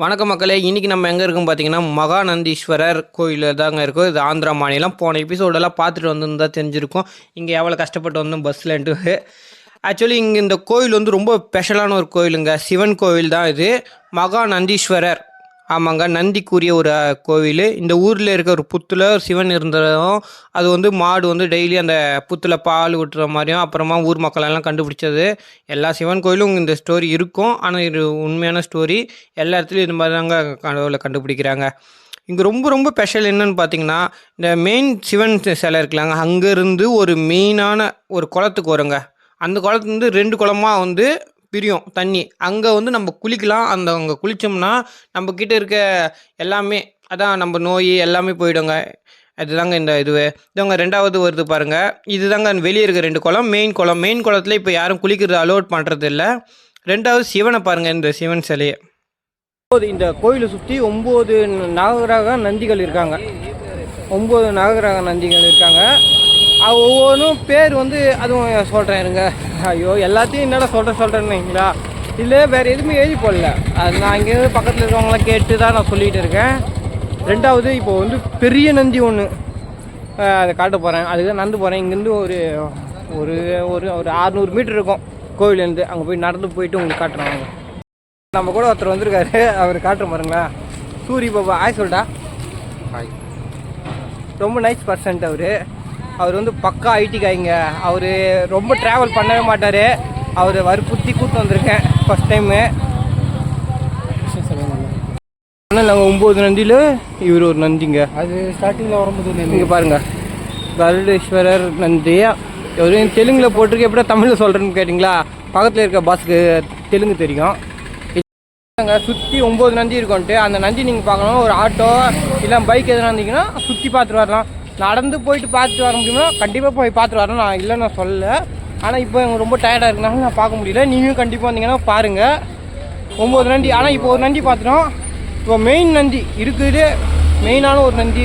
வணக்க மக்களே இன்றைக்கி நம்ம எங்கே இருக்கோம் பார்த்தீங்கன்னா மகாநந்தீஸ்வரர் கோயில் தாங்க இருக்கும். இது ஆந்திரா மாநிலம். போன எபிசோடெல்லாம் பார்த்துட்டு வந்திருந்தா தெரிஞ்சிருக்கும். இங்கே எவ்வளோ கஷ்டப்பட்டு வந்தோம் பஸ்லன்ட்டு ஆக்சுவலி இங்கே இந்த கோயில் வந்து ரொம்ப ஸ்பெஷலான ஒரு கோயிலுங்க. சிவன் கோயில் தான் இது. மகாநந்தீஸ்வரர் ஆமாங்க நந்திக்குரிய ஒரு கோவில். இந்த ஊரில் இருக்க ஒரு புத்தில் சிவன் இருந்ததும் அது வந்து மாடு வந்து டெய்லி அந்த புத்தில் பால் விட்டுற மாதிரியும் அப்புறமா ஊர் மக்களெல்லாம் கண்டுபிடிச்சது. எல்லா சிவன் கோயிலும் இந்த ஸ்டோரி இருக்கும். ஆனால் இது உண்மையான ஸ்டோரி எல்லா இடத்துலையும் இது மாதிரி தாங்க கடவுளை கண்டுபிடிக்கிறாங்க. இங்கே ரொம்ப ரொம்ப ஸ்பெஷல் என்னன்னு பார்த்தீங்கன்னா இந்த மெயின் சிவன் சிலை இருக்கலாங்க அங்கேருந்து ஒரு மெயினான ஒரு குளத்துக்கு வருங்க. அந்த குளத்துலேருந்து ரெண்டு குளமாக வந்து பிரியும் தண்ணி. அங்கே வந்து நம்ம குளிக்கலாம். அந்த அங்கே குளித்தோம்னா நம்ம கிட்ட இருக்க எல்லாமே அதான் நம்ம நோய் எல்லாமே போயிடுங்க. அதுதாங்க இந்த இதுவே. இதுவங்க ரெண்டாவது வருது பாருங்கள் இதுதாங்க வெளியே இருக்க ரெண்டு குளம் மெயின் குளம். மெயின் குளத்துல இப்போ யாரும் குளிக்கிறது அலோட் பண்ணுறது இல்லை ரெண்டாவது சிவனை பாருங்க இந்த சிவன் சிலையை. இந்த கோயிலை சுற்றி ஒம்பது நாகராக நந்திகள் இருக்காங்க. ஒம்பது நாகராக நந்திகள் இருக்காங்க. ஒவ்வொன்றும் பேர் வந்து அதுவும் சொல்கிறேன் இருங்க. ஐயோ எல்லாத்தையும் என்னடா சொல்கிறேன் சொல்கிறேன்னுங்களா இல்லை வேறு எதுவுமே எழுதி போடல. அது நான் இங்கேருந்து பக்கத்தில் இருக்கவங்களாம் கேட்டு தான் நான் சொல்லிகிட்டு இருக்கேன். ரெண்டாவது இப்போ வந்து பெரிய நந்தி ஒன்று அதை காட்ட போகிறேன் அதுக்கு நடந்து போகிறேன் இங்கேருந்து ஒரு ஒரு ஒரு ஒரு அறநூறு மீட்டர் இருக்கும் கோவிலேருந்து அங்கே போய் நடந்து போயிட்டு உங்களுக்கு காட்டுறேன் வாங்க. நம்ம கூட ஒருத்தர் வந்திருக்காரு. அவர் காட்டுற பாருங்களா? சூரி பாபா. ஆய் சொல்டா. ரொம்ப நைஸ் பர்சன்ட் அவர். அவர் வந்து பக்கா ஐடி காய்ங்க அவர் ரொம்ப ட்ராவல் பண்ணவே மாட்டார். அவர் வற்புறுத்தி கூட்டு வந்திருக்கேன் ஃபஸ்ட் டைமு ஆனால் நாங்கள் ஒம்பது நந்தியில் இவர் ஒரு நந்திங்க. அது ஸ்டார்டிங்கில் வரும்போது இங்கே பாருங்க. கருடேஸ்வரர் நந்தி. ஒரு தெலுங்கில் போட்டிருக்கு. எப்படியா தமிழில் சொல்கிறேன்னு கேட்டிங்களா? பக்கத்தில் இருக்க பாஸ்க்கு தெலுங்கு தெரியும். சுற்றி ஒம்பது நந்தி இருக்கும்ட்டு அந்த நந்தி நீங்கள் பார்க்கணும் ஒரு ஆட்டோ இல்லை பைக் எதுனா இருந்தீங்கன்னா சுற்றி பார்த்துட்டு வரலாம். நடந்து போயிட்டு பார்த்துட்டு வர முடியுமா கண்டிப்பாக போய் பார்த்துட்டு வரலாம் நான் இல்லைன்னு நான் சொல்லல. ஆனால் இப்போ எனக்கு ரொம்ப டயர்டாக இருக்கனால நான் பார்க்க முடியல. நீங்களும் கண்டிப்பாக வந்தீங்கன்னா பாருங்கள் ஒம்பது நந்தி. ஆனால் இப்போ ஒரு நந்தி பார்த்துட்டோம். இப்போ மெயின் நந்தி இருக்குது. மெயினான ஒரு நந்தி.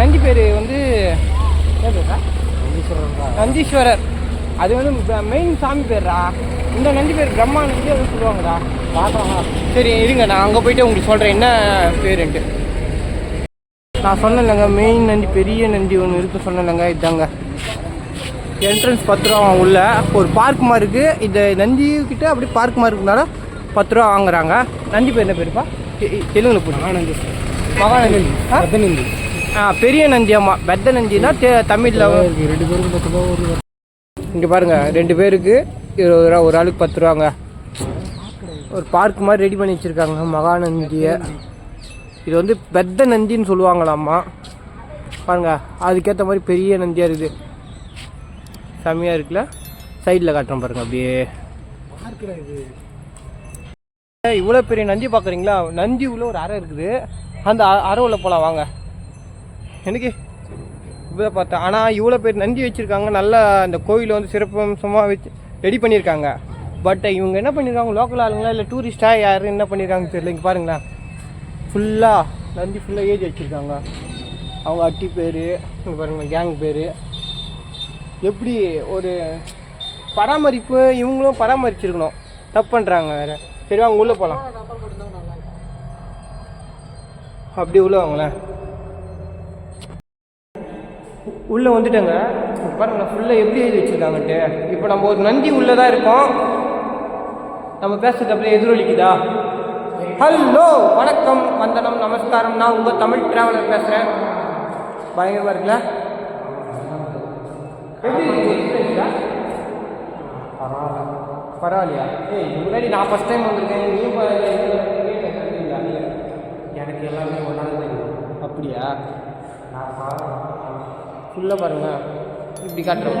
நந்தி பேர் வந்து நந்தீஸ்வரர். அது வந்து மெயின் சாமி பேர்ரா இந்த நந்தி பேர் பிரம்மா நந்தி அது சொல்லுவாங்கடா சரி இருங்க. நான் அங்கே போயிட்டு உங்களுக்கு சொல்கிறேன் என்ன பேருன்ட்டு. நான் சொன்னேன்லங்க மெயின் நந்தி பெரிய நந்தி ஒன்று இருக்கு சொன்னேன்லங்க இதாங்க. என்ட்ரன்ஸ் பத்து ரூபா உள்ள. ஒரு பார்க் மாதிரி இருக்குது இந்த நந்தி கிட்ட அப்படி பார்க் மாதிரி இருக்கனால பத்து ரூபா வாங்குறாங்க. நந்தி பேர் என்ன பேருப்பா? தெலுங்குல போட்டு ஆனந்த் மகாநந்தி. ஆ? பத்தனந்தி ஆ பெரிய நந்தி ஆமாம் பெத்த நந்தினா தே தமிழில் ரெண்டு பேருக்கு பத்து ரூபா ஒரு இங்கே பாருங்க ரெண்டு பேருக்கு இருபது ரூபா ஒரு ஆளுக்கு பத்து ரூபாங்க ஒரு பார்க் மாதிரி ரெடி பண்ணி வச்சுருக்காங்க மகாநந்தியை. இது வந்து பெத்த நந்தின்னு சொல்லுவாங்களாம்மா. பாருங்க அதுக்கேற்ற மாதிரி பெரிய நந்தியாக இருக்குது. செம்மையாக இருக்குல்ல? சைடில் காட்டுறேன் பாருங்க அப்படியே. இவ்வளோ பெரிய நந்தி பார்க்குறீங்களா? நந்தி உள்ள ஒரு அறை இருக்குது. அந்த அ- அறை உள்ள போகலாம் வாங்க. எனக்கு இப்போ பார்த்தேன். ஆனால் இவ்வளோ பேர் நந்தி வச்சுருக்காங்க. நல்லா அந்த கோயிலை வந்து சிறப்பம்சமாக வச்சு ரெடி பண்ணியிருக்காங்க. பட் இவங்க என்ன பண்ணியிருக்காங்க? லோக்கல் ஆளுங்களா? இல்லை டூரிஸ்ட்டாக யாரும் என்ன பண்ணியிருக்காங்க தெரியல. இங்கே பாருங்களேன். ஃபுல்லாக நந்தி ஃபுல்லாக ஏஜ் வச்சுருக்காங்க. அவங்க அட்டி பேர் இங்கே பாருங்க கேங் பேர். எப்படி ஒரு பராமரிப்பு இவங்களும் பராமரிச்சிருக்கணும். தப்பு பண்ணுறாங்க வேறு. சரி வாங்க உள்ளே போகலாம் அப்படி உள்ளே வாங்களேன். உள்ளே வந்துட்டேங்க. பாருங்க ஃபுல்லாக எப்படி எழுதி வச்சுருக்காங்கட்டு இப்போ நம்ம ஒரு நந்தி உள்ளே தான் இருக்கோம். நம்ம பேசுறது அப்படியே எதிரொலிக்குதா? ஹலோ வணக்கம் வந்தனம் நமஸ்காரம். நான் உங்கள் தமிழ் டிராவலர் பேசுகிறேன் பயங்கரமாக இருக்குல்ல பரவாயில்லையா? ஏய் முன்னாடி நான் ஃபஸ்ட் டைம் வந்திருக்கேன். நீ எனக்கு எல்லாமே ஒன்றா தெரியும். அப்படியா? நான் ஃபுல்லாக பாருங்க. இப்படி காட்டுறேன்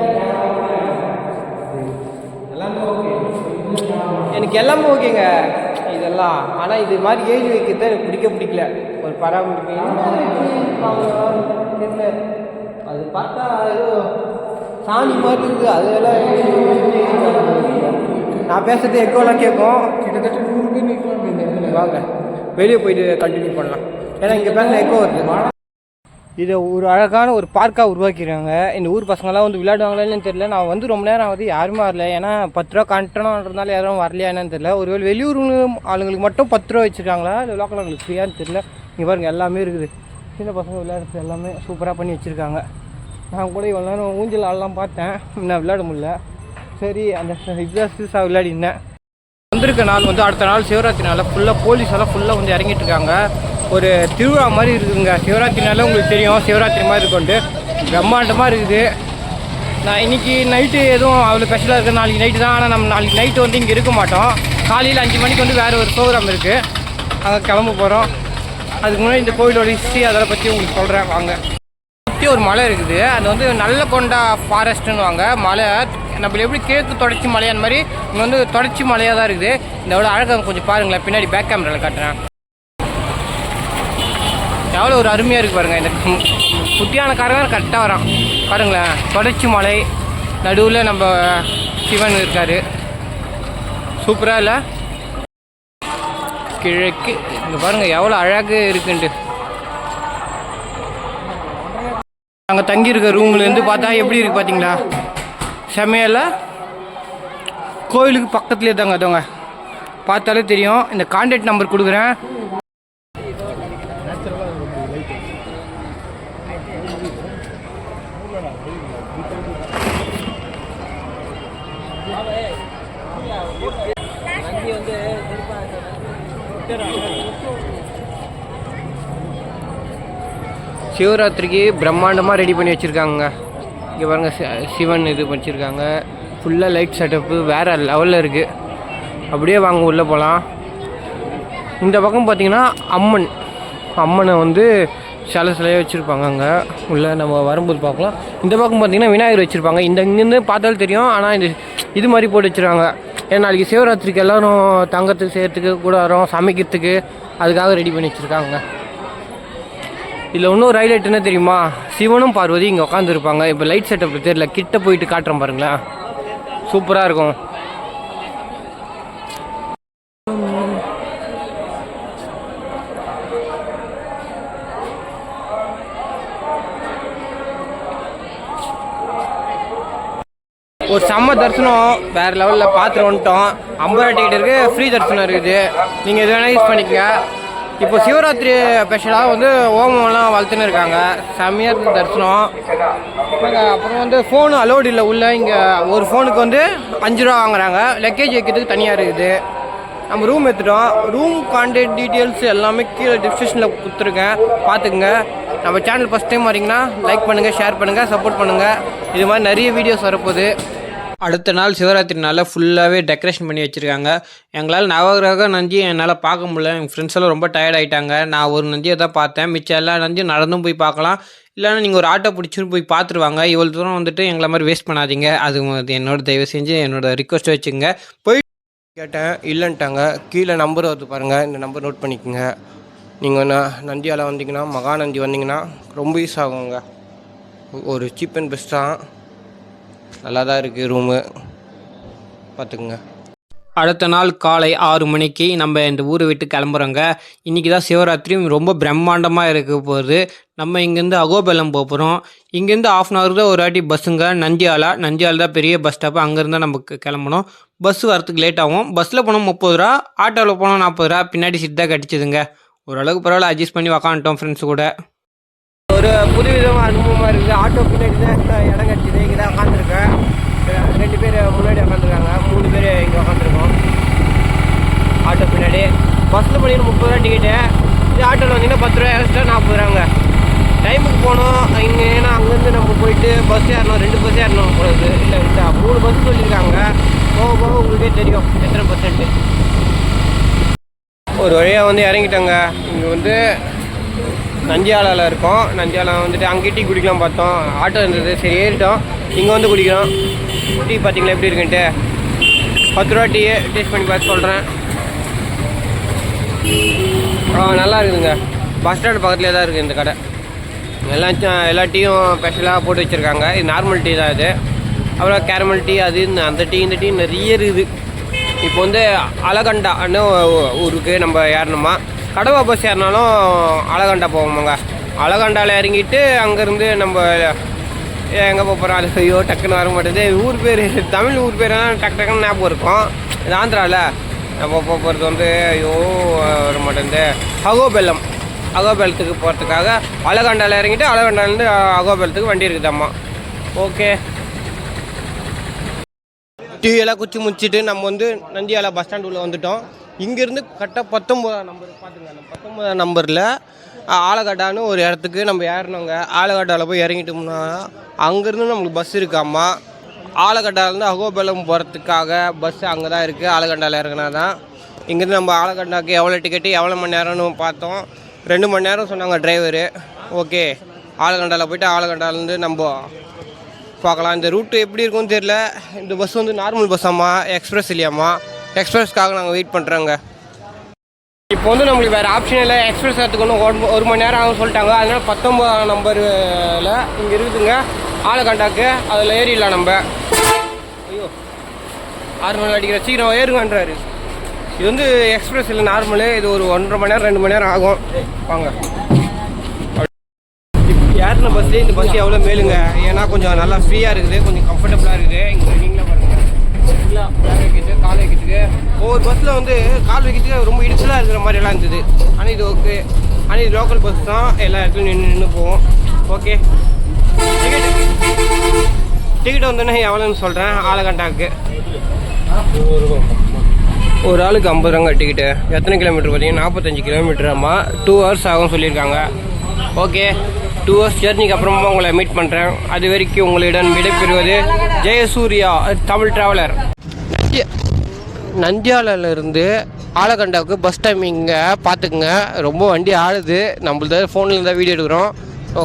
எல்லாமே ஓகே எனக்கு எல்லாமே ஓகேங்க இதெல்லாம் ஆனால் இது மாதிரி ஏஜ் வைக்கிறது எனக்கு பிடிக்க பிடிக்கல. ஒரு பராமரிப்பு. தெரியல. அது பார்த்தா ஏதோ சாணி மாதிரி இருக்குது. அதெல்லாம் நான் பேசுறது எக்கோலாம் கேட்கும். கிட்டத்தட்ட நூறு பேர் நிற்கலாம் வாங்க. வெளியே போயிட்டு கண்டினியூ பண்ணலாம். ஏன்னா இங்கே பேச எக்கோ வருது. இதை ஒரு அழகான ஒரு பார்க்காக உருவாக்கிடுறாங்க இந்த ஊர் பசங்களாம் வந்து விளையாடுவாங்களான்னு தெரியல. நான் வந்து ரொம்ப நேரம் வந்து யாருமே வரல. ஏன்னா பத்து ரூபா கண்டனம்ன்றதுனால யாரும் வரலையா என்னன்னு தெரியல. ஒருவேளை வெளியூர் ஆளுங்களுக்கு மட்டும் பத்து ரூபா வச்சுருக்காங்களா? இல்லை லோக்கல் ஆளுங்களுக்கு ஃப்ரீயான்னு தெரியல. இங்கே பாருங்கள் எல்லாமே இருக்குது. சின்ன பசங்க விளையாடுறது எல்லாமே சூப்பராக பண்ணி வச்சுருக்காங்க. நான் கூட இவ்வளோ நேரம் ஊஞ்சல் ஆடலாம் பார்த்தேன். நான் விளையாட முடியல. சரி அந்த இதுதான் விளையாடினேன். வந்திருக்க நாள் வந்து அடுத்த நாள் சிவராத்திரி நாளில் ஃபுல்லாக போலீஸ் எல்லாம் ஃபுல்லாக வந்து இறங்கிட்டு இருக்காங்க. ஒரு திருவிழா மாதிரி இருக்குதுங்க. சிவராத்திரினால உங்களுக்கு தெரியும். சிவராத்திரி மாதிரி இருக்கும்ட்டு. பிரம்மாண்டமாக இருக்குது. நான் இன்னைக்கு நைட்டு எதுவும் அவ்வளோ ஸ்பெஷலாக இருக்குது. நாளைக்கு நைட்டு தான். ஆனால் நம்ம நாளைக்கு நைட்டு வந்து இங்கே இருக்க மாட்டோம். காலையில் அஞ்சு மணிக்கு வந்து வேறு ஒரு ப்ரோக்ராம் இருக்குது அங்கே கிளம்ப போகிறோம் அதுக்கு முன்னாடி இந்த கோயிலோட ஹிஸ்ட்ரி அதெல்லாம் பற்றி உங்களுக்கு சொல்கிறேன் வாங்க. சுற்றி ஒரு மலை இருக்குது. அது வந்து நல்ல கொண்டா ஃபாரஸ்ட்டுன்னு வாங்க மலை நம்ம எப்படி கிழக்கு தொடர்ச்சி மலையான மாதிரி இங்கே வந்து தொடர்ச்சி மலையாக தான் இருக்குது. இந்த எவ்வளோ அழகாக கொஞ்சம் பாருங்களேன். பின்னாடி பேக் கேமராவில் காட்டுறேன். எவ்வளோ ஒரு அருமையாக இருக்குது பாருங்கள் இந்த குட்டியான காரங்க கரெக்டாக வரான். பாருங்களேன் தொடர்ச்சி மலை நடுவில் நம்ம சிவன் இருக்கார். சூப்பராக இல்லை? கிழக்கு இங்கே பாருங்கள் எவ்வளோ அழகு இருக்குன்ட்டு. நாங்கள் தங்கியிருக்க ரூம்லேருந்து பார்த்தா எப்படி இருக்குது பார்த்தீங்களா செமையில் கோயிலுக்கு பக்கத்துலேயே தாங்க அதவங்க பார்த்தாலே தெரியும். இந்த கான்டாக்ட் நம்பர் கொடுக்குறேன். சிவராத்திரிக்கு பிரம்மாண்டமாக ரெடி பண்ணி வச்சுருக்காங்க இங்கே பாருங்க சிவன் இது வச்சுருக்காங்க. ஃபுல்லாக லைட் செட்டப்பு வேறு லெவலில் இருக்குது அப்படியே வாங்க உள்ளே போகலாம் இந்த பக்கம் பார்த்தீங்கன்னா அம்மன். அம்மனை வந்து சில சிலையாக வச்சுருப்பாங்க அங்கே உள்ளே நம்ம வரும்போது பார்க்கலாம் இந்த பக்கம் பார்த்திங்கன்னா விநாயகர் வச்சுருப்பாங்க. இந்த இங்கேருந்து பார்த்தாலும் தெரியும். ஆனால் இந்த இது மாதிரி போட்டு வச்சுருக்காங்க. ஏன்னா நாளைக்கு சிவராத்திரிக்கு எல்லோரும் தங்கத்துக்கு செய்கிறதுக்கு கூட வரோம் சமைக்கிறதுக்கு அதுக்காக ரெடி பண்ணி வச்சுருக்காங்க. இதில் இன்னும் ஹைலைட் என்ன தெரியுமா? சிவனும் பார்வதி இங்கே உட்காந்துருப்பாங்க இப்போ லைட் செட்டப் தெரியல கிட்ட போயிட்டு காட்டுறேன் பாருங்களேன். சூப்பராக இருக்கும். ஒரு செம்ம தரிசனம். வேறு லெவலில் பார்த்துட்டு வந்துட்டோம். ஐம்பது ரூபா டிக்கெட் இருக்குது ஃப்ரீ தரிசனம் இருக்குது. நீங்கள் எது வேணால் யூஸ் பண்ணிக்கங்க. இப்போ சிவராத்திரி ஸ்பெஷலாக வந்து ஓமம்லாம் வளர்த்துன்னு இருக்காங்க. செம்மையாக இருக்குது தரிசனம். அப்புறம் வந்து ஃபோனு அலோடு இல்லை உள்ள இங்கே ஒரு ஃபோனுக்கு வந்து அஞ்சு ரூபா வாங்குறாங்க. லக்கேஜ் வைக்கிறதுக்கு தனியாக இருக்குது. நம்ம ரூம் எடுத்துட்டோம். ரூம் கான்டாக்ட் டீட்டெயில்ஸ் எல்லாமே கீழே டிஸ்கிரிப்ஷனில் கொடுத்துருக்கேன். பார்த்துக்குங்க. நம்ம சேனல் ஃபஸ்ட் டைம் வரீங்கன்னா லைக் பண்ணுங்கள் ஷேர் பண்ணுங்கள் சப்போர்ட் பண்ணுங்கள் இது மாதிரி நிறைய வீடியோஸ் வரப்போகுது. அடுத்த நாள் சிவராத்திரி நாளில் ஃபுல்லாகவே டெக்கரேஷன் பண்ணி வச்சுருக்காங்க. எங்களால் நவகிரக நந்தி என்னால் பார்க்க முடியல. எங்கள் ஃப்ரெண்ட்ஸ் எல்லாம் ரொம்ப டயர்ட் ஆகிட்டாங்க நான் ஒரு நந்தியை தான் பார்த்தேன். மிச்சம் எல்லா நந்தியும் நடந்தும் போய் பார்க்கலாம். இல்லைன்னா நீங்கள் ஒரு ஆட்டோ பிடிச்சிட்டு போய் பார்த்துருவாங்க. இவ்வளோ தூரம் வந்துட்டு எங்களை மாதிரி வேஸ்ட் பண்ணாதீங்க. அது என்னோட தயவு செஞ்சு என்னோட ரிக்வஸ்ட் வச்சுங்க போய் கேட்டேன். இல்லைன்ட்டாங்க. கீழே நம்பர் வருது பாருங்கள் இந்த நம்பர் நோட் பண்ணிக்கோங்க. நீங்கள் நந்தியால் வந்தீங்கன்னா மகாநந்தி வந்தீங்கன்னா ரொம்ப யூஸ் ஆகுங்க. ஒரு சீப் அண்ட் பெஸ்ட் தான். நல்லா தான் இருக்குது ரூமு பார்த்துக்குங்க அடுத்த நாள் காலை ஆறு மணிக்கு நம்ம இந்த ஊரை விட்டு கிளம்புறோங்க. இன்றைக்கி தான் சிவராத்திரி ரொம்ப பிரம்மாண்டமாக இருக்க போகுது. நம்ம இங்கேருந்து அகோபலம் போக போகிறோம் இங்கேருந்து ஆஃப் அன் ஹவர் தான் ஒரு வாட்டி பஸ்ஸுங்க நந்தியாலா நந்தியால் தான் பெரிய பஸ் ஸ்டாப்பு அங்கேருந்து தான் நமக்கு கிளம்பணும். பஸ் வரத்துக்கு லேட் ஆகும். பஸ்ஸில் போனால் முப்பது ரூபா ஆட்டோவில் போனால் நாற்பது ரூபா. பின்னாடி சீட் தான் கட்டிச்சுதுங்க. ஓரளவுக்கு பரவாயில்ல அட்ஜஸ்ட் பண்ணி உக்காந்துட்டோம் ஃப்ரெண்ட்ஸ் கூட. ஒரு புதுவிதமாக அனுபவமாக இருக்குது ஆட்டோ பின்னாடி தான் இடம் கிடச்சிது இங்கே தான் உட்காந்துருக்கேன் ரெண்டு பேர் முன்னாடி உட்காந்துருக்காங்க மூணு பேர் இங்கே உட்காந்துருக்கோம் ஆட்டோ பின்னாடி. பஸ்ஸில் போனீங்கன்னா முப்பது ரூபா டிக்கெட்டு இது ஆட்டோவில் வந்தீங்கன்னா பத்து ரூபா எக்ஸ்ட்ரா நாற்பது ரூபாங்க. டைமுக்கு போகணும் இங்கே ஏன்னா அங்கேருந்து நம்ம போயிட்டு பஸ் ஏறணும். ரெண்டு பஸ் ஏறணும் போகிறது இல்லை இல்லை மூணு பஸ் சொல்லியிருக்காங்க. போக போக உங்களுக்கே தெரியும். எத்தனை பர்சன்ட்டு ஒரு வழியாக வந்து இறங்கிட்டாங்க. இங்கே வந்து நந்தியாலாவில் இருக்கோம். நந்தியாலம் வந்துட்டு அங்கே டீ குடிக்கலாம் பார்த்தோம். ஆட்டோ இருந்தது. சரி ஏறிட்டோம். இங்கே வந்து குடிக்கிறோம். டீ பார்த்தீங்களா? எப்படி இருக்குன்ட்டு. பத்து ரூபா டீயே டேஸ்ட் பண்ணி பார்த்து சொல்கிறேன் ஆ நல்லா இருக்குதுங்க. பஸ் ஸ்டாண்டு பக்கத்துலேயே தான் இருக்குது இந்த கடை. எல்லாம் எல்லா டீயும் ஸ்பெஷலாக போட்டு வச்சுருக்காங்க. இது நார்மல் டீ தான் இது. அப்புறம் கேரமல் டீ அது இந்த- அந்த டீ இந்த டீ நிறைய இருக்குது. இப்போ வந்து அலகண்டான்னு ஊருக்கு நம்ம ஏறணுமா? கடவா பஸ் ஏறினாலும் அலகண்டா போவோமாங்க. அலகண்டாவில் இறங்கிட்டு அங்கேருந்து நம்ம எங்கே போக போகிறோம் அது ஐயோ டக்குன்னு வர மாட்டேது. ஊர் பேர் தமிழ் ஊர் பேர்லாம் டக்கு டக்குன்னு ஞாபகம் இருக்கும். இது ஆந்திராவில் நம்ம போக போகிறது வந்து ஐயோ வர மாட்டேங்குது அகோபெல்லம். அகோபெல்லத்துக்கு போகிறதுக்காக அலகண்டாவில் இறங்கிட்டு அலகாண்டாலேருந்து அகோபெல்லத்துக்கு வண்டி இருக்குதாம்மா. ஓகே. டீ எல்லாம் குச்சி முடிச்சிட்டு நம்ம வந்து நந்தியாலா பஸ் ஸ்டாண்ட் உள்ளே வந்துட்டோம். இங்கேருந்து கரெக்டாக பத்தொம்போதாம் நம்பர் பார்த்துங்க அந்த பத்தொம்போதாம் நம்பரில் ஆலகட்டான்னு ஒரு இடத்துக்கு நம்ம ஏறினோங்க ஆலகட்டாவில் போய் இறங்கிட்டோம்னா அங்கேருந்து நம்மளுக்கு பஸ் இருக்காம்மா. ஆலகட்டாலேருந்து அகோபலம் போகிறதுக்காக பஸ் அங்கே தான் இருக்குது ஆலகண்டாவில் இறங்கினா தான் இங்கேருந்து நம்ம ஆலகண்டாக்கு எவ்வளோ டிக்கெட்டு எவ்வளோ மணி நேரம்னு பார்த்தோம். ரெண்டு மணி நேரம் சொன்னாங்க டிரைவரு ஓகே ஆலகண்டாவில் போயிட்டு ஆலகண்டாலேருந்து நம்ம பார்க்கலாம். இந்த ரூட்டு எப்படி இருக்கும்னு தெரியல. இந்த பஸ் வந்து நார்மல் பஸ்ஸாம்மா எக்ஸ்பிரஸ் இல்லையாம்மா. எக்ஸ்பிரஸ்க்காக நாங்கள் வெயிட் பண்ணுறோங்க இப்போ வந்து நம்மளுக்கு வேறு ஆப்ஷன் இல்லை. எக்ஸ்பிரஸ் எடுத்துக்கணும் ஒன்று ஒரு மணி நேரம் ஆகும் சொல்லிட்டாங்க. அதனால் பத்தொம்போதாம் நம்பரில் இங்கே இருக்குதுங்க. ஆலகாண்டாக்கு அதில் ஏறிடலாம் நம்ம. ஐயோ. ஆறு மணி அடிக்கிற சீக்கிரம் ஏறுங்கன்றாரு. இது வந்து எக்ஸ்பிரஸ் இல்லை நார்மலு இது ஒரு ஒன்றரை மணி நேரம் ரெண்டு மணி நேரம் ஆகும். வாங்க. ஏறின பஸ்லேயே இந்த பஸ் எவ்வளோ மேலுங்க? ஏன்னா கொஞ்சம் நல்லா ஃப்ரீயாக இருக்குது. கொஞ்சம் கம்ஃபர்டபுளாக இருக்குது. இங்கே நீங்களே பாருங்கள் இல்லை கால் வைக்கிறதுக்கு கால் வைக்கிறதுக்கு. ஒவ்வொரு பஸ்ஸில் வந்து கால் வைக்கிறதுக்கு ரொம்ப இடிச்சலாக இருக்கிற மாதிரி எல்லாம் இருந்தது. ஆனால் இது ஓகே ஆனால் இது லோக்கல் பஸ் தான். எல்லா இடத்துலையும் நின்று நின்று போவோம். ஓகே டிக்கெட் டிக்கெட் வந்தோடனே எவ்வளோன்னு சொல்கிறேன் ஆலகண்டாக்கு ஒரு ஆளுக்கு ஐம்பது ரூபாங்க டிக்கெட்டு எத்தனை கிலோமீட்டர் பார்த்தீங்கன்னா நாற்பத்தஞ்சு கிலோமீட்டர் ஆமாம் டூ ஹவர்ஸ் ஆகும் சொல்லியிருக்காங்க. ஓகே டூ ஹவர்ஸ் ஜேர்னிக்கு அப்புறமா உங்களை மீட் பண்ணுறேன் அது வரைக்கும் உங்களிடம் விடைபெறுவது ஜெயசூர்யா தமிழ் டிராவலர் நந்தியாலிருந்து ஆலகண்டாவுக்கு பஸ் டைமிங்க பார்த்துக்குங்க. ரொம்ப வண்டி ஆடுது. நம்மளது ஃபோனில் இருந்தால் வீடியோ எடுக்கிறோம்.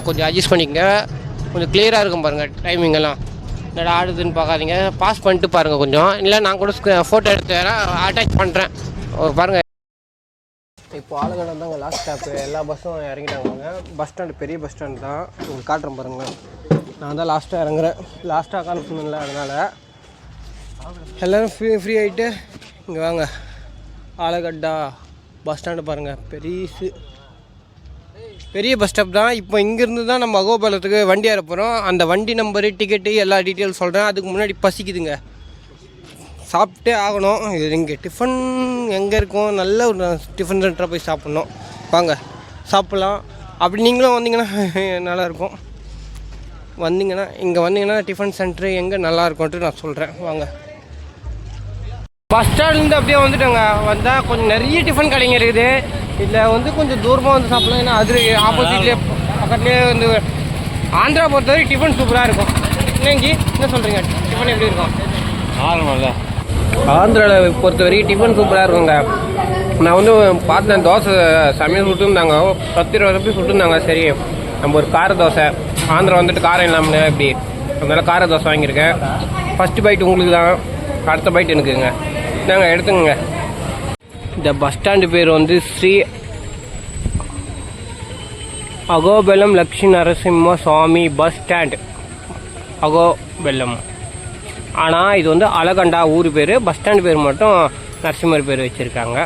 கொஞ்சம் அட்ஜஸ்ட் பண்ணிக்கங்க. கொஞ்சம் கிளியராக இருக்கும் பாருங்கள் டைமிங் எல்லாம். என்னடா ஆடுதுன்னு பார்க்காதீங்க. பாஸ் பண்ணிட்டு பாருங்கள் கொஞ்சம். இல்லை நான் கூட ஃபோட்டோ எடுத்து அட்டாச் பண்ணுறேன் பாருங்கள் இப்போ ஆலகடம் தாங்க லாஸ்ட் ஸ்டாப்பு எல்லா பஸ்ஸும் இறங்கிட்டாங்க பஸ் ஸ்டாண்டு பெரிய பஸ் ஸ்டாண்டு தான். உங்களுக்கு காட்டுறேன் பாருங்களேன் நான் தான் லாஸ்ட்டாக இறங்குறேன். லாஸ்ட்டாக காமிக்கணும்ல அதனால். எல்லோரும் ஃப்ரீ ஃப்ரீ ஆகிட்டு இங்கே வாங்க. ஆலகட்டா பஸ் ஸ்டாண்டு பாருங்கள் பெரியசு பெரிய பஸ் ஸ்டாப் தான். இப்போ இங்கேருந்து தான் நம்ம அகோபாலத்துக்கு வண்டி ஏற போகிறோம் அந்த வண்டி நம்பரு டிக்கெட்டு எல்லா டீட்டெயில்ஸ் சொல்கிறேன் அதுக்கு முன்னாடி பசிக்குதுங்க. சாப்பிட்டே ஆகணும். இது இங்கே டிஃபன் எங்கே இருக்கும் நல்ல ஒரு டிஃபன் சென்டராக போய் சாப்பிட்ணும். வாங்க சாப்பிட்லாம். அப்படி நீங்களும் வந்தீங்கன்னா நல்லாயிருக்கும் வந்தீங்கன்னா இங்கே வந்தீங்கன்னா டிஃபன் சென்டர் எங்கே நல்லாயிருக்கும்ட்டு நான் சொல்கிறேன் வாங்க. பஸ் ஸ்டாண்ட்லேருந்து அப்படியே வந்துட்டோங்க. வந்தால் கொஞ்சம் நிறைய டிஃபன் கடைங்க இருக்குது. இதில் வந்து கொஞ்சம் தூரமாக வந்து சாப்பிட்லாம். ஏன்னா அது ஆப்போசிட்லேயே பக்கத்துலேயே வந்து ஆந்திரா பொறுத்தவரை டிஃபன் சூப்பராக இருக்கும். என்னங்கி என்ன சொல்கிறீங்க டிஃபன் எப்படி இருக்கும்? நார்மல் ஆந்திராவில் பொறுத்த வரைக்கும் டிஃபன் சூப்பராக இருக்குங்க. நான் வந்து பார்த்தேன் தோசை சமையல் சுட்டுருந்தாங்க பத்து இருபது ரூபாய் சுட்டுருந்தாங்க சரி. நம்ம ஒரு கார தோசை. ஆந்திரா வந்துட்டு காரம் இல்லாமல் இப்படி. அதனால் கார தோசை வாங்கியிருக்கேன். ஃபஸ்ட்டு பைட் உங்களுக்கு தான். அடுத்த பைட் எனக்குங்க. நாங்கள் எடுத்துங்க இந்த பஸ் ஸ்டாண்டு பேர் வந்து ஸ்ரீ அகோபெல்லம் லக்ஷ்மி நரசிம்ம சுவாமி பஸ் ஸ்டாண்ட் அகோபெல்லம். ஆனால் இது வந்து அலகண்டா ஊர் பேர் பஸ் ஸ்டாண்ட் பேர் மட்டும் நரசிம்மர் பேர் வச்சுருக்காங்க.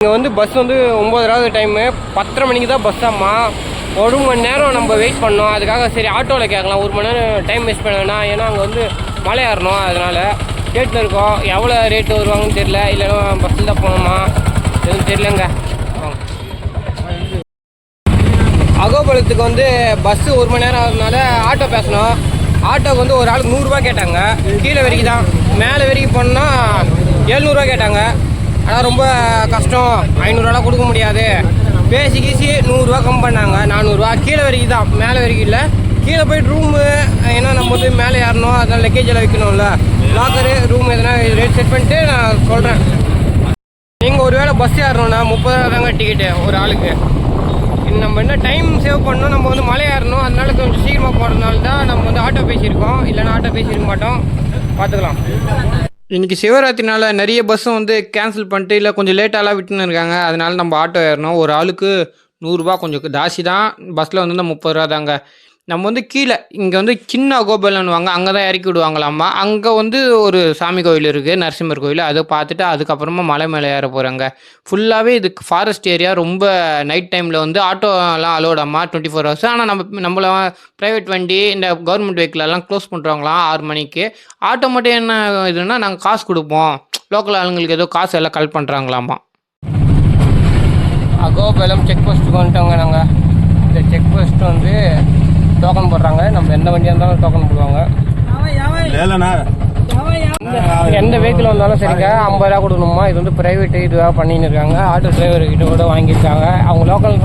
இங்கே வந்து பஸ் வந்து ஒம்போதராவது டைமு பத்தரை மணிக்கு தான் பஸ் ஆமா ஒரு மணி நேரம் நம்ம வெயிட் பண்ணோம். அதுக்காக சரி ஆட்டோவில் கேட்கலாம். ஒரு மணி நேரம் டைம் வேஸ்ட் பண்ண வேணாம் ஏன்னா அங்கே வந்து மலை ஏறணும். அதனால் ரேட்டில் இருக்கோம். எவ்வளோ ரேட்டு வருவாங்கன்னு தெரியல. இல்லைன்னா பஸ்ஸில் தான் போகணுமா? எதுவும் தெரியலங்க. அகோபலத்துக்கு வந்து பஸ்ஸு ஒரு மணி நேரம் ஆகுதுனால ஆட்டோ பேசணும். ஆட்டோக்கு வந்து ஒரு ஆளுக்கு நூறுரூவா கேட்டாங்க. கீழே வரைக்கும் தான் மேலே வரைக்கும் போனால் எழுநூறுவா கேட்டாங்க. ஆனால் ரொம்ப கஷ்டம். ஐநூறுரூவாலாம் கொடுக்க முடியாது. பேசி கீசி நூறுரூவா கம் பண்ணாங்க. நானூறுரூவா கீழே வரைக்கும் தான் மேலே வரைக்கும் இல்லை கீழே போயிட்டு ரூமு ஏன்னா நம்ம வந்து மேலே ஏறணும். அதனால் லக்கேஜ் எல்லாம் வைக்கணும்ல. லாக்கரு ரூம் எதனா ரேட் செட் பண்ணிட்டு நான் சொல்கிறேன் நீங்கள் ஒரு வேளை பஸ் ஏறணும்னா முப்பதாயிரங்க டிக்கெட்டு ஒரு ஆளுக்கு. நம்ம என்ன டைம் சேவ் பண்ணணும் நம்ம வந்து மலை ஏறணும். அதனால கொஞ்சம் சீக்கிரமாக போகிறதுனால தான் நம்ம வந்து ஆட்டோ பேசியிருக்கோம். இல்லைன்னா ஆட்டோ பேசியிருக்க மாட்டோம். பார்த்துக்கலாம். இன்றைக்கி சிவராத்திரினால நிறைய பஸ்ஸும் வந்து கேன்சல் பண்ணிட்டு இல்லை கொஞ்சம் லேட்டாலாம் விட்டுன்னு இருக்காங்க. அதனால நம்ம ஆட்டோ ஏறணும். ஒரு ஆளுக்கு நூறுரூவா கொஞ்சம். ஜாஸ்தி தான். பஸ்ஸில் வந்து முப்பது ரூபா தாங்க. நம்ம வந்து கீழே இங்கே வந்து சின்ன கோபலன்னுவாங்க அங்கே தான் இறக்கி விடுவாங்களாமா அங்கே வந்து ஒரு சாமி கோயில் இருக்குது நரசிம்மர் கோயில். அதை பார்த்துட்டு அதுக்கப்புறமா மலை மேலே ஏற போகிறாங்க ஃபுல்லாகவே இதுக்கு ஃபாரஸ்ட் ஏரியா ரொம்ப நைட் டைமில் வந்து ஆட்டோலாம் அலோடாமா டுவெண்ட்டி ஃபோர் ஹவர்ஸ் ஆனால் நம்ம நம்மள ப்ரைவேட் வண்டி இந்த கவர்மெண்ட் வெஹிக்கிளெல்லாம் க்ளோஸ் பண்ணுறாங்களாம் ஆறு மணிக்கு. ஆட்டோ மட்டும் என்ன இதுன்னா நாங்கள் காசு கொடுப்போம். லோக்கல் ஆளுங்களுக்கு ஏதோ காசு எல்லாம் கலெக்ட் பண்ணுறாங்களாமா அகோபலம் செக் போஸ்ட்டுக்கு வந்துட்டோங்க நாங்கள் இந்த செக் போஸ்ட் வந்து டோக்கன் போடுறாங்க. நம்ம எந்த வண்டியாக இருந்தாலும் டோக்கன் போடுவாங்க. எந்த வெஹிக்கிள் வந்தாலும் சரிங்க ஐம்பது ரூபா கொடுக்கணுமா? இது வந்து ப்ரைவேட் இதுவாக பண்ணின்னு இருக்காங்க. ஆட்டோ டிரைவர் கிட்ட கூட வாங்கியிருக்காங்க. அவங்க லோக்கல்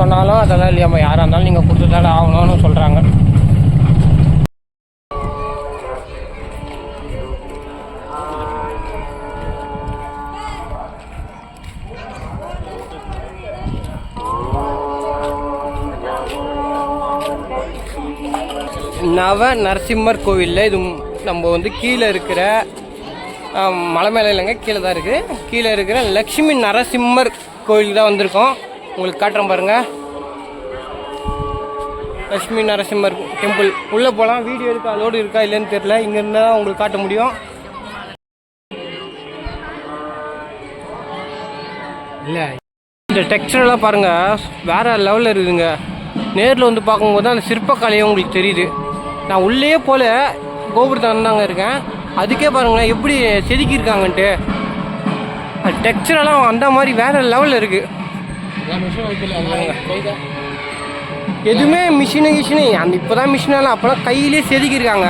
சொன்னாலும் அதெல்லாம் இல்லையாம்மா. யாராக இருந்தாலும் நீங்கள் கொடுத்துட்டாலும் ஆகணும்னு சொல்கிறாங்க நவ நரசிம்மர் கோவிலில் இது நம்ம வந்து கீழே இருக்கிற மலை மேலே இல்லைங்க கீழே தான் இருக்குது கீழே இருக்கிற லக்ஷ்மி நரசிம்மர் கோவிலுக்கு தான் வந்திருக்கோம். உங்களுக்கு காட்டுறேன் பாருங்கள் லக்ஷ்மி நரசிம்மர் டெம்பிள் உள்ளே போகலாம் வீடியோ இருக்கா லோடு இருக்கா இல்லைன்னு தெரில இங்கே இருந்தால் தான் உங்களுக்கு காட்ட முடியும். இல்லை. இந்த டெக்ஸ்டர்லாம் பாருங்கள் வேறு லெவலில் இருக்குதுங்க. நேரில் வந்து பார்க்கும்போது அந்த சிற்பக்கலையும் உங்களுக்கு தெரியுது. நான் உள்ளே போல கோபுரத்தை வந்தாங்க இருக்கேன். அதுக்கே பாருங்களேன் எப்படி செதுக்கியிருக்காங்கன்ட்டு. டெக்ஸ்டரெல்லாம் அந்த மாதிரி வேறு லெவலில் இருக்குது எதுவுமே மிஷினு கிஷினு அந்த இப்போ தான் மிஷினெல்லாம் அப்போலாம் கையிலே செதுக்கியிருக்காங்க.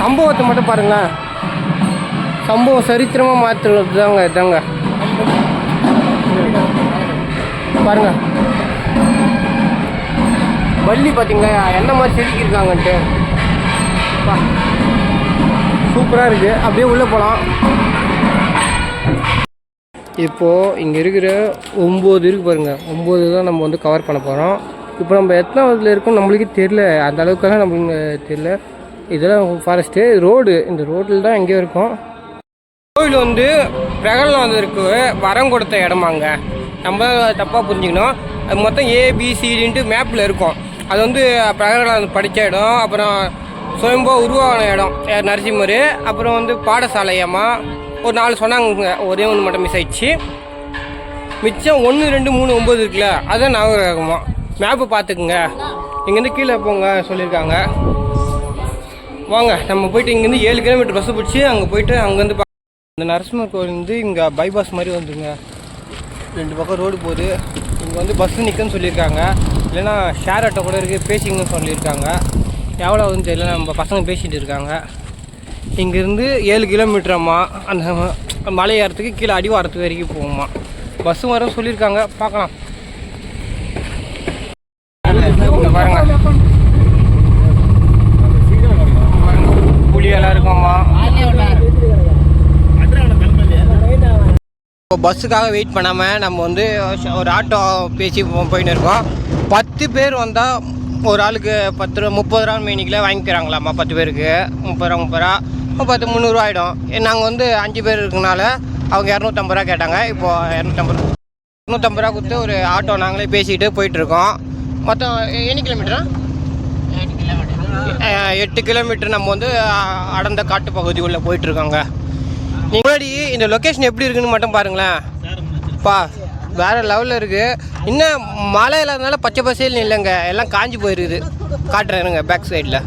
சம்பவத்தை மட்டும் பாருங்களேன். சம்பவம் சரித்திரமாக மாற்றுறது தாங்க இதாங்க. பாருங்க. வள்ளி பார்த்தீங்களா என்ன மாதிரி செதுக்கியிருக்காங்கன்ட்டு. சூப்பராக இருக்குது அப்படியே உள்ளே போகலாம் இப்போது இங்கே இருக்கிற ஒம்பது இருக்குது பாருங்கள் ஒம்பது தான் நம்ம வந்து கவர் பண்ண போகிறோம் இப்போ நம்ம எத்தனாவதுல இருக்கோம் நம்மளுக்கே தெரில அந்த அளவுக்கெல்லாம் நம்மளுக்கு தெரில இதெல்லாம் ஃபாரஸ்ட்டு ரோடு இந்த ரோட்டில் தான் எங்கேயோ இருக்கும். கோவில் வந்து பிரகலாதம் வரம் கொடுத்த இடமாங்க. நம்ம தப்பாக புரிஞ்சுக்கணும். அது மொத்தம் ஏபிசிடின்ட்டு மேப்பில் இருக்கும். அது வந்து பிரகலாதம் படித்த இடம். அப்புறம் சுயம்போ உருவான இடம் நரசிம்மர். அப்புறம் வந்து பாடசாலையம்மா ஒரு நாலு சொன்னாங்க ஒரே ஒன்று மட்டும் மிஸ் ஆயிடுச்சு. மிச்சம் ஒன்று ரெண்டு மூணு ஒம்பது இருக்குல்ல அதான் ஞாபகமா மேப்பு பார்த்துக்குங்க. இங்கேருந்து கீழே போங்க சொல்லியிருக்காங்க. வாங்க நம்ம போயிட்டு இங்கேருந்து ஏழு கிலோமீட்டர் பஸ்ஸு பிடிச்சி அங்கே போயிட்டு அங்கேருந்து பா- இந்த நரசிம்மர் கோவில் வந்து இங்கே பைபாஸ் மாதிரி வந்துங்க. ரெண்டு பக்கம் ரோடு போகுது. இங்கே வந்து பஸ்ஸு நிற்குன்னு சொல்லியிருக்காங்க. இல்லைன்னா ஷேர் ஆட்டோ கூட இருக்குது பேசிங்கன்னு சொல்லியிருக்காங்க. எவ்வளோ ஆகுதுன்னு தெரியல. நம்ம பசங்க பேசிகிட்டு இருக்காங்க. இங்கேருந்து ஏழு கிலோமீட்டராம்மா அந்த மலை ஏறத்துக்கு கீழே அடிவாரத்துக்கு வரைக்கும் போகுமா பஸ்ஸும் வர சொல்லியிருக்காங்க. பார்க்கலாம். பாருங்க. புளியெல்லாம் இருக்கும்மா. இப்போ பஸ்ஸுக்காக வெயிட் பண்ணாமல் நம்ம வந்து ஒரு ஆட்டோ பேசி போயின்னு இருக்கோம். பத்து பேர் வந்தால் ஒரு ஆளுக்கு பத்து ரூபா முப்பது ரூபா மீனிக்கில் வாங்கிக்கிறாங்களாம்மா பத்து பேருக்கு. முப்பது ரூபா முப்பது ரூபா. பத்து முந்நூறுரூவா ஆகிடும் நாங்கள் வந்து அஞ்சு பேர் இருக்கனால அவங்க இரநூத்தம்பது ரூபா கேட்டாங்க. இப்போது இரநூத்தம்பது ரூபா. இரநூத்தம்பது ரூபா கொடுத்து ஒரு ஆட்டோ நாங்களே பேசிக்கிட்டு போயிட்டுருக்கோம். மொத்தம் எத்தனை கிலோமீட்டரா? எட்டு கிலோமீட்டர் நம்ம வந்து அடர்ந்த காட்டு பகுதி உள்ள போயிட்டு இருக்கோங்க நீங்க முன்னாடி இந்த லொக்கேஷன் எப்படி இருக்குன்னு மட்டும் பாருங்களேன். பா வேறு லெவலில் இருக்குது இன்னும் மழை இல்லாதனால பச்சை பசேல்னு இல்லைங்க. எல்லாம் காஞ்சி போயிருக்குது. காட்டுறேனுங்க பேக் சைடில்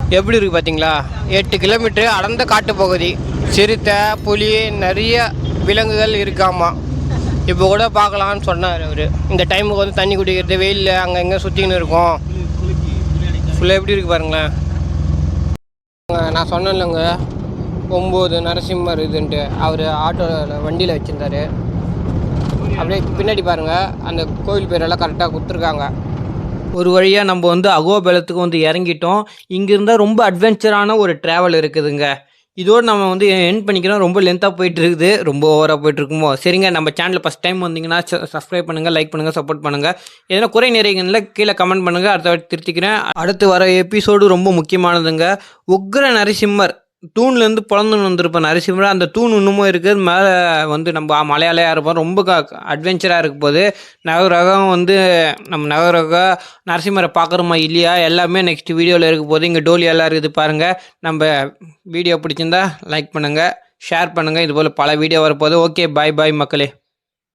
எப்படி இருக்குது பார்த்தீங்களா எட்டு கிலோமீட்டர் அடர்ந்த காட்டு பகுதி. சிறுத்தை புலி நிறைய விலங்குகள் இருக்காமா? இப்போ கூட பார்க்கலான்னு சொன்னார் அவர். இந்த டைமுக்கு வந்து தண்ணி குடிக்கிறது வெயிலில் அங்கே எங்கே சுற்றிக்கின்னு இருக்கும். ஃபுல்லாக எப்படி இருக்கு பாருங்களேன். நான் நான் சொன்னேன்லங்க ஒம்பது நரசிம்மர் இதுன்ட்டு. அவர் ஆட்டோவில் வண்டியில் வச்சுருந்தாரு. அப்படியே பின்னாடி பாருங்கள் அந்த கோவில் பேரெல்லாம் கரெக்டாக கொடுத்துருக்காங்க. ஒரு வழியாக நம்ம வந்து அகோபலத்துக்கு வந்து இறங்கிட்டோம். இங்கேருந்தால் ரொம்ப அட்வென்ச்சரான ஒரு ட்ராவல் இருக்குதுங்க. இதோடு நம்ம வந்து என் பண்ணிக்கிறோம். ரொம்ப லென்த்தாக போயிட்டு இருக்குது ரொம்ப ஓவராக போயிட்டு இருக்குமோ சரிங்க நம்ம சேனலில் ஃபஸ்ட் டைம் வந்தீங்கன்னா சப்ஸ்கிரைப் பண்ணுங்கள் லைக் பண்ணுங்கள் சப்போர்ட் பண்ணுங்கள் எதனா குறை நிறைகளில் கீழே கமெண்ட் பண்ணுங்கள் அடுத்த திருத்திக்கிறேன். அடுத்து வர எபிசோடு ரொம்ப முக்கியமானதுங்க. உக்ர நரசிம்மர் தூண்லேருந்து பிறந்துன்னு வந்திருப்பேன். நரசிம்மர் அந்த தூண் இன்னமும் இருக்குது மேலே வந்து நம்ம மலையாளையாக இருப்போம். ரொம்ப க அட்வென்ச்சராக இருக்க போது நகரகம் வந்து நம்ம நவரக நரசிம்மரை பார்க்குறோமா இல்லையா? எல்லாமே நெக்ஸ்ட் வீடியோவில் இருக்க போது இங்கே டோலி எல்லாம் இருக்குது பாருங்கள் நம்ம வீடியோ பிடிச்சிருந்தா லைக் பண்ணுங்கள் ஷேர் பண்ணுங்கள் இது போல் பல வீடியோ வரப்போகுது. ஓகே பாய் பாய் மக்களே.